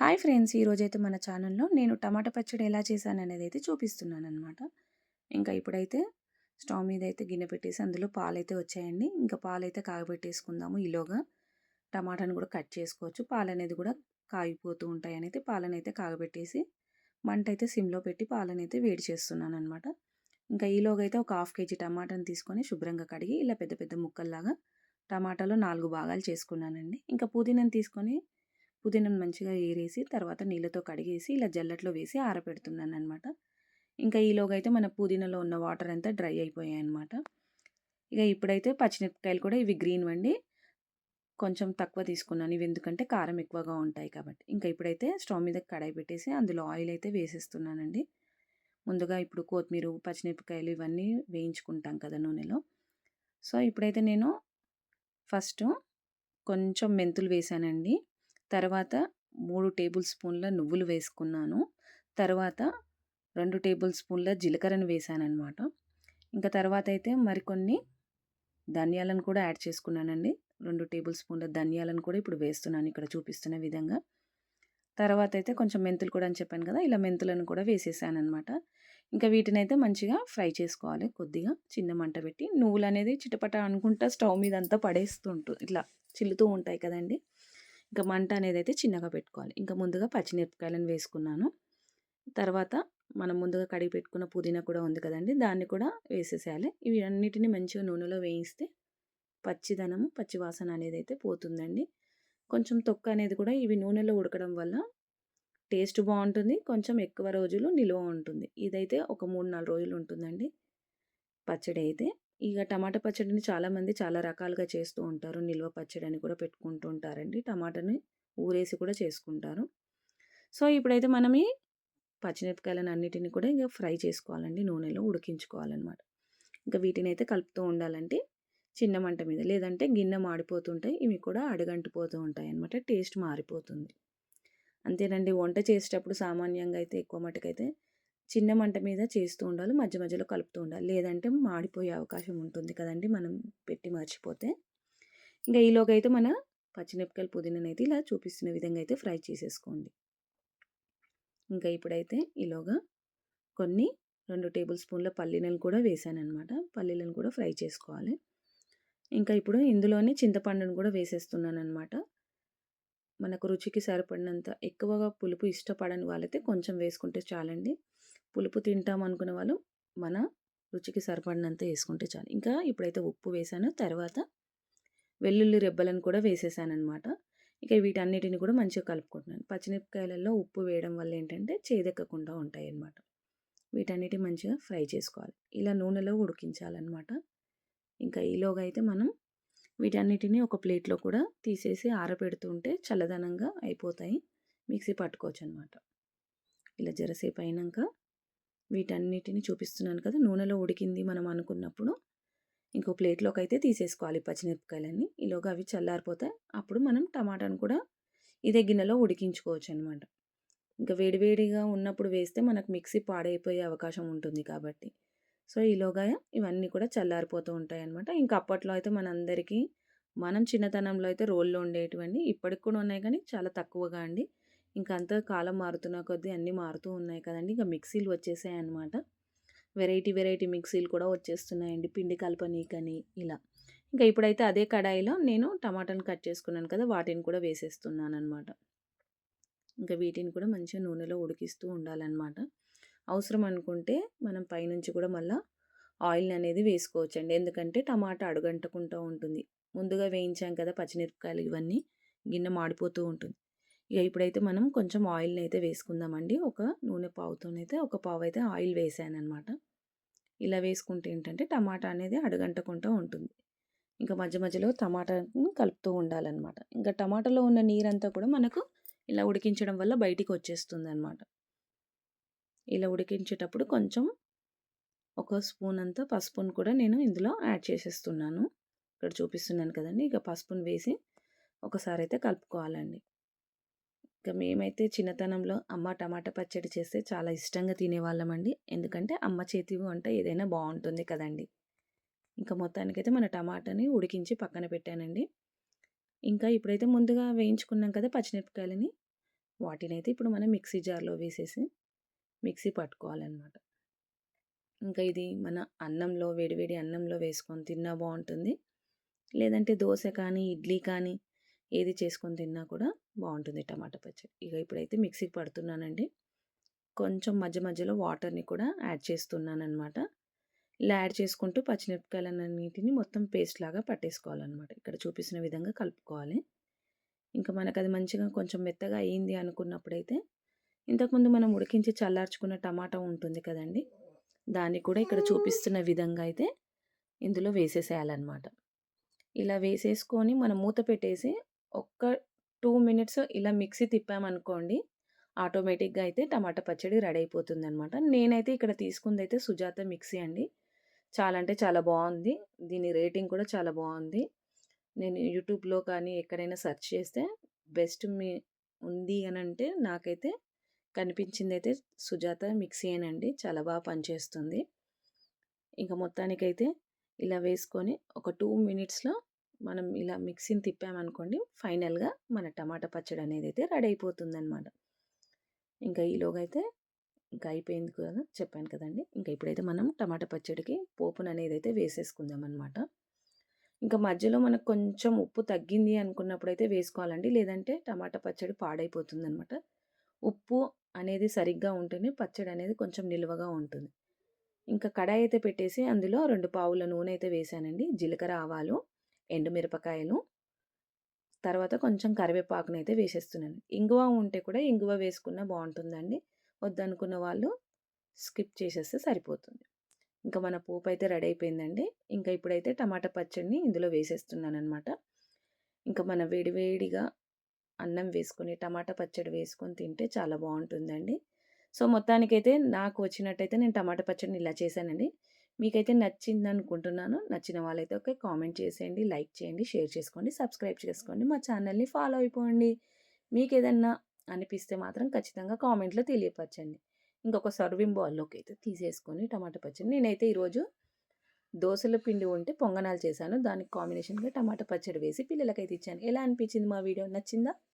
Hi friends ఈరోజైతే మన ఛానల్లో నేను టమాటా పచ్చడి ఎలా చేశాను అనేది అయితే చూపిస్తున్నాను అనమాట ఇంకా ఇప్పుడైతే స్టవ్ మీద అయితే గిన్నె పెట్టేసి అందులో పాలైతే వచ్చాయండి. ఇంకా పాలైతే కాగబెట్టేసుకుందాము. ఈలోగా టమాటాను కూడా కట్ చేసుకోవచ్చు. పాలు అనేది కూడా కాగిపోతూ ఉంటాయని అయితే పాలను అయితే కాగబెట్టేసి మంట అయితే సిమ్లో పెట్టి పాలను అయితే వేడి చేస్తున్నాను అనమాట ఇంకా ఈలోగా అయితే ఒక హాఫ్ కేజీ టమాటాను తీసుకొని శుభ్రంగా కడిగి ఇలా పెద్ద పెద్ద ముక్కల్లాగా టమాటాలో నాలుగు భాగాలు చేసుకున్నానండి. ఇంకా పుదీనాను తీసుకొని పుదీనాను మంచిగా ఏరేసి తర్వాత నీళ్ళతో కడిగేసి ఇలా జల్లట్లో వేసి ఆరపెడుతున్నాను అనమాట ఇంకా ఈలోగా అయితే మన పుదీనాలో ఉన్న వాటర్ అంతా డ్రై అయిపోయాయి అనమాట ఇక ఇప్పుడైతే పచ్చిమిరపకాయలు కూడా ఇవి గ్రీన్ వండి కొంచెం తక్కువ తీసుకున్నాను. ఇవి ఎందుకంటే కారం ఎక్కువగా ఉంటాయి కాబట్టి. ఇంకా ఇప్పుడైతే స్టవ్ మీద కడాయి పెట్టేసి అందులో ఆయిల్ అయితే వేసేస్తున్నానండి. ముందుగా ఇప్పుడు కొత్తిమీర పచ్చిమిరపకాయలు ఇవన్నీ వేయించుకుంటాం కదా నూనెలో. సో ఇప్పుడైతే నేను ఫస్ట్ కొంచెం మెంతులు వేసానండి. తర్వాత మూడు టేబుల్ స్పూన్ల నువ్వులు వేసుకున్నాను. తర్వాత రెండు టేబుల్ స్పూన్ల జీలకర్రను వేసానమాట ఇంకా తర్వాత అయితే మరికొన్ని ధనియాలను కూడా యాడ్ చేసుకున్నానండి. రెండు టేబుల్ స్పూన్ల ధనియాలను కూడా ఇప్పుడు వేస్తున్నాను ఇక్కడ చూపిస్తున్న విధంగా. తర్వాత అయితే కొంచెం మెంతులు కూడా అని చెప్పాను కదా ఇలా మెంతులను కూడా వేసేసాను అనమాట ఇంకా వీటిని అయితే మంచిగా ఫ్రై చేసుకోవాలి కొద్దిగా. చిన్న మంట పెట్టి. నువ్వులు అనేది చిటపట అనుకుంటా స్టవ్ మీద అంతా పడేస్తుంటు ఇట్లా చిల్లుతూ ఉంటాయి కదండి. ఇంకా మంట అనేది అయితే చిన్నగా పెట్టుకోవాలి. ఇంకా ముందుగా పచ్చిమిరపకాయలను వేసుకున్నాను. తర్వాత మనం ముందుగా కడిగి పెట్టుకున్న పుదీనా కూడా ఉంది కదండి దాన్ని కూడా వేసేసేయాలి. ఇవి అన్నిటిని మంచిగా నూనెలో వేయిస్తే పచ్చిదనము పచ్చివాసన అనేది అయితే పోతుందండి. కొంచెం తొక్క అనేది కూడా ఇవి నూనెలో ఉడకడం వల్ల టేస్ట్ బాగుంటుంది. కొంచెం ఎక్కువ రోజులు నిల్వ ఉంటుంది. ఇదైతే ఒక మూడు నాలుగు రోజులు ఉంటుందండి పచ్చడి అయితే. ఇక టమాటా పచ్చడిని చాలామంది చాలా రకాలుగా చేస్తూ ఉంటారు. నిల్వ పచ్చడి అని కూడా పెట్టుకుంటూ ఉంటారండి. టమాటాని ఊరేసి కూడా చేసుకుంటారు. సో ఇప్పుడైతే మనం ఈ పచ్చిమిరపకాయలను అన్నిటిని కూడా ఇక ఫ్రై చేసుకోవాలండి. నూనెలో ఉడికించుకోవాలన్నమాట. ఇంకా వీటిని అయితే కలుపుతూ ఉండాలంటే చిన్న మంట మీద లేదంటే గిన్నె మాడిపోతుంటాయి. ఇవి కూడా అడుగంటిపోతూ ఉంటాయి అన్నమాట టేస్ట్ మారిపోతుంది. అంతేనండి. వంట చేసేటప్పుడు సామాన్యంగా అయితే ఎక్కువ మటుకైతే చిన్న మంట మీద చేస్తూ ఉండాలి మధ్య మధ్యలో కలుపుతూ ఉండాలి. లేదంటే మాడిపోయే అవకాశం ఉంటుంది కదండి మనం పెట్టి మర్చిపోతే. ఇంకా ఈలోగా అయితే మన పచ్చిమిరపకాయలు పుదీనాను అయితే ఇలా చూపిస్తున్న విధంగా అయితే ఫ్రై చేసేసుకోండి. ఇంకా ఇప్పుడైతే ఈలోగా కొన్ని రెండు టేబుల్ స్పూన్ల పల్లీలను కూడా వేసాను అనమాట పల్లీలను కూడా ఫ్రై చేసుకోవాలి. ఇంకా ఇప్పుడు ఇందులోనే చింతపండును కూడా వేసేస్తున్నాను అనమాట మనకు రుచికి సరిపడినంత ఎక్కువగా పులుపు ఇష్టపడని వాళ్ళైతే కొంచెం వేసుకుంటే చాలండి. పులుపు తింటాం అనుకునే వాళ్ళు. మన రుచికి సరిపడినంత వేసుకుంటే చాలు. ఇంకా ఇప్పుడైతే ఉప్పు వేసాను. తర్వాత వెల్లుల్లి రెబ్బలను కూడా వేసేసాను అనమాట ఇక వీటన్నిటిని కూడా మంచిగా కలుపుకుంటున్నాను. పచ్చిమిరపకాయలలో ఉప్పు వేయడం వల్ల ఏంటంటే చేదెక్కకుండా ఉంటాయి అన్నమాట వీటన్నిటి మంచిగా ఫ్రై చేసుకోవాలి. ఇలా నూనెలో ఉడికించాలన్నమాట. ఇంకా ఈలోగా అయితే మనం వీటన్నిటిని ఒక ప్లేట్లో కూడా తీసేసి ఆరబెడుతుంటే చల్లదనంగా అయిపోతాయి. మిక్సీ పట్టుకోవచ్చు అనమాట ఇలా జరసేపు అయినాక వీటన్నిటిని చూపిస్తున్నాను కదా! నూనెలో ఉడికింది మనం అనుకున్నప్పుడు. ఇంకో ప్లేట్లోకి అయితే తీసేసుకోవాలి పచ్చిమిరపకాయలన్నీ. ఈలోగా అవి చల్లారిపోతాయి. అప్పుడు మనం టమాటాను కూడా ఇదే గిన్నెలో ఉడికించుకోవచ్చు అనమాట ఇంకా వేడివేడిగా ఉన్నప్పుడు వేస్తే మనకు మిక్సీ పాడైపోయే అవకాశం ఉంటుంది కాబట్టి. సో ఈలోగా ఇవన్నీ కూడా చల్లారిపోతూ ఉంటాయి అనమాట ఇంకా అప్పట్లో అయితే మనందరికీ మనం చిన్నతనంలో అయితే రోల్లో ఉండేటివన్నీ ఇప్పటికి కూడా ఉన్నాయి కానీ చాలా తక్కువగా అండి. ఇంకా అంత కాలం మారుతున్న కొద్దీ అన్నీ మారుతూ ఉన్నాయి కదండి. ఇంకా మిక్సీలు వచ్చేసాయి అనమాట వెరైటీ వెరైటీ మిక్సీలు కూడా వచ్చేస్తున్నాయండి. పిండి కలపనీకని ఇలా. ఇంకా ఇప్పుడైతే అదే కడాయిలో నేను టమాటాను కట్ చేసుకున్నాను కదా వాటిని కూడా వేసేస్తున్నాను అనమాట ఇంకా వీటిని కూడా మంచిగా నూనెలో ఉడికిస్తూ ఉండాలన్నమాట. అవసరం అనుకుంటే మనం పైనుంచి కూడా మళ్ళీ ఆయిల్ అనేది వేసుకోవచ్చండి. ఎందుకంటే టమాటా అడుగంటకుంటూ ఉంటుంది. ముందుగా వేయించాం కదా పచ్చిమిరపకాయలు ఇవన్నీ గిన్నె మాడిపోతూ ఉంటుంది. ఇక ఇప్పుడైతే మనం కొంచెం ఆయిల్ని అయితే వేసుకుందామండి. ఒక నూనె పావుతోనైతే ఒక పావు అయితే ఆయిల్ వేసాను అనమాట ఇలా వేసుకుంటే ఏంటంటే టమాటా అనేది అడగంటకుండా ఉంటుంది. ఇంకా మధ్య మధ్యలో టమాటాను కలుపుతూ ఉండాలన్నమాట. ఇంకా టమాటాలో ఉన్న నీరంతా కూడా మనకు ఇలా ఉడికించడం వల్ల బయటికి వచ్చేస్తుంది అనమాట ఇలా ఉడికించేటప్పుడు కొంచెం ఒక స్పూన్ అంతా పసుపును కూడా నేను ఇందులో యాడ్ చేసేస్తున్నాను. ఇక్కడ చూపిస్తున్నాను కదండి. ఇక పసుపును వేసి ఒకసారి అయితే కలుపుకోవాలండి. ఇక మేమైతే చిన్నతనంలో అమ్మ టమాటా పచ్చడి చేస్తే చాలా ఇష్టంగా తినేవాళ్ళమండి. ఎందుకంటే అమ్మ చేతి వంట ఏదైనా బాగుంటుంది కదండి. ఇంకా మొత్తానికైతే మన టమాటాని ఉడికించి పక్కన పెట్టానండి. ఇంకా ఇప్పుడైతే ముందుగా వేయించుకున్నాం కదా పచ్చిమిరపకాయలని వాటినైతే ఇప్పుడు మనం మిక్సీ జార్‌లో వేసేసి మిక్సీ పట్టుకోవాలన్నమాట. ఇంకా ఇది మన అన్నంలో వేడివేడి అన్నంలో వేసుకొని తిన్నా బాగుంటుంది. లేదంటే దోశ కానీ, ఇడ్లీ కానీ ఏది చేసుకొని తిన్నా కూడా బాగుంటుంది టమాటా పచ్చడి. ఇక ఇప్పుడైతే మిక్సీకి పడుతున్నానండి. కొంచెం మధ్య మధ్యలో వాటర్‌ని కూడా యాడ్ చేస్తున్నాననమాట. ఇలా యాడ్ చేసుకుంటూ పచ్చిమిరపకాయలన్నిటిని మొత్తం పేస్ట్ లాగా పట్టేసుకోవాలన్నమాట ఇక్కడ చూపిస్తున్న విధంగా కలుపుకోవాలి. ఇంకా మనకది మంచిగా కొంచెం మెత్తగా అయింది అనుకున్నప్పుడైతే ఇంతకుముందు మనం ఉడికించి చల్లార్చుకున్న టమాటా ఉంటుంది కదండి దాన్ని కూడా ఇక్కడ చూపిస్తున్న విధంగా అయితే ఇందులో వేసేసేయాలన్నమాట ఇలా వేసేసుకొని మనం మూత పెట్టేసి ఒక్క టూ మినిట్స్ ఇలా మిక్సీ తిప్పామనుకోండి ఆటోమేటిక్‌గా అయితే టమాటా పచ్చడి రెడీ అయిపోతుంది అనమాట నేనైతే ఇక్కడ తీసుకుందైతే సుజాత మిక్సీ అండి. చాలా అంటే చాలా బాగుంది దీని రేటింగ్ కూడా చాలా బాగుంది నేను యూట్యూబ్‌లో కానీ ఎక్కడైనా సెర్చ్ చేస్తే బెస్ట్ మీ ఉంది అని అంటే నాకైతే కనిపించింది అయితే సుజాత మిక్సీయేనండి. చాలా బాగా పనిచేస్తుంది. ఇంకా మొత్తానికైతే ఇలా వేసుకొని ఒక టూ మినిట్స్‌లో మనం ఇలా మిక్సీని తిప్పామనుకోండి ఫైనల్‌గా మన టమాటా పచ్చడి అనేది అయితే రెడీ అయిపోతుందనమాట. ఇంకా ఈలోగా అయితే ఇంకా అయిపోయింది కదా! చెప్పాను కదండి ఇంకా ఇప్పుడైతే మనం టమాటా పచ్చడికి పోపుననేదైతే వేసేసుకుందామనమాట. ఇంకా మధ్యలో మనకు కొంచెం ఉప్పు తగ్గింది అనుకున్నప్పుడు అయితే వేసుకోవాలండి. లేదంటే టమాటా పచ్చడి పాడైపోతుందనమాట. ఉప్పు అనేది సరిగ్గా ఉంటేనే పచ్చడి అనేది కొంచెం నిలువగా ఉంటుంది. ఇంకా కడాయి అయితే పెట్టేసి అందులో రెండు పావుల నూనె అయితే వేశానండి. జీలకర్ర, ఆవాలు, ఎండుమిరపకాయలు, తర్వాత కొంచెం కరివేపాకునైతే వేసేస్తున్నాను. ఇంగువ ఉంటే కూడా ఇంగువ వేసుకున్నా బాగుంటుందండి వద్దనుకున్న వాళ్ళు స్కిప్ చేసేస్తే సరిపోతుంది. ఇంకా మన పోపు అయితే రెడీ అయిపోయిందండి. ఇంకా ఇప్పుడైతే టమాటా పచ్చడిని ఇందులో వేసేస్తున్నాననమాట. ఇంకా మన వేడివేడిగా అన్నం వేసుకొని టమాటా పచ్చడి వేసుకొని తింటే చాలా బాగుంటుందండి సో, మొత్తానికైతే నాకు వచ్చినట్టయితే నేను టమాటా పచ్చడిని ఇలా చేశానండి. మీకైతే నచ్చిందనుకుంటున్నాను. నచ్చిన వాళ్ళైతే ఒక కామెంట్ చేసేయండి, లైక్ చేయండి, షేర్ చేసుకోండి, సబ్స్క్రైబ్ చేసుకోండి. మా ఛానల్‌ని ఫాలో అయిపోండి. మీకు ఏదన్నా అనిపిస్తే మాత్రం ఖచ్చితంగా కామెంట్‌లో తెలియపరచండి. ఇంకొక సర్వింగ్ బౌల్‌లోకి అయితే తీసేసుకొని టమాటా పచ్చడి నేనైతే ఈరోజు దోసల పిండి ఉంటే పొంగనాలు చేశాను. దానికి కాంబినేషన్‌గా టమాటా పచ్చడి వేసి పిల్లలకైతే ఇచ్చాను. ఎలా అనిపించింది మా వీడియో నచ్చిందా?